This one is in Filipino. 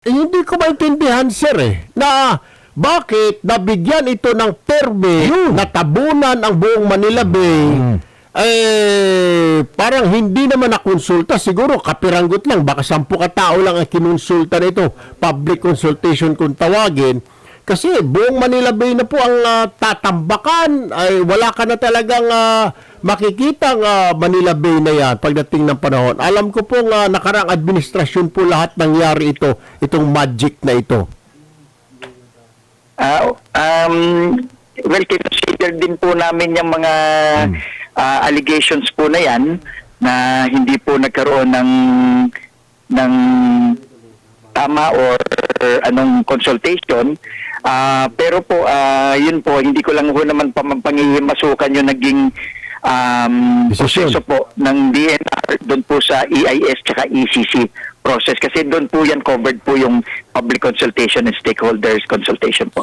Eh, hindi ko maintindihan, sir, eh, na bakit nabigyan ito ng permit na tabunan ang buong Manila Bay, eh, parang hindi naman nakonsulta. Siguro kapiranggot lang, baka sampu katao lang ang kinonsulta nito. Public consultation kung tawagin. Kasi buong Manila Bay na po ang ah, tatambakan. Ay, wala ka na talagang ah, makikita ang ah, Manila Bay na yan pagdating ng panahon. Alam ko po nga nakarang administrasyon po lahat nangyari ito, itong magic na ito. Ah, um, well, consider din po namin yung mga ah, allegations po na yan na hindi po nagkaroon ng ng tama or anong consultation. Ah, pero po, ah, yun po, hindi ko lang po naman pangihimasukan yung naging um, Desisyon. proseso po ng DNR doon po sa EIS tsaka ECC process kasi doon po yan covered po yung public consultation and stakeholders consultation po.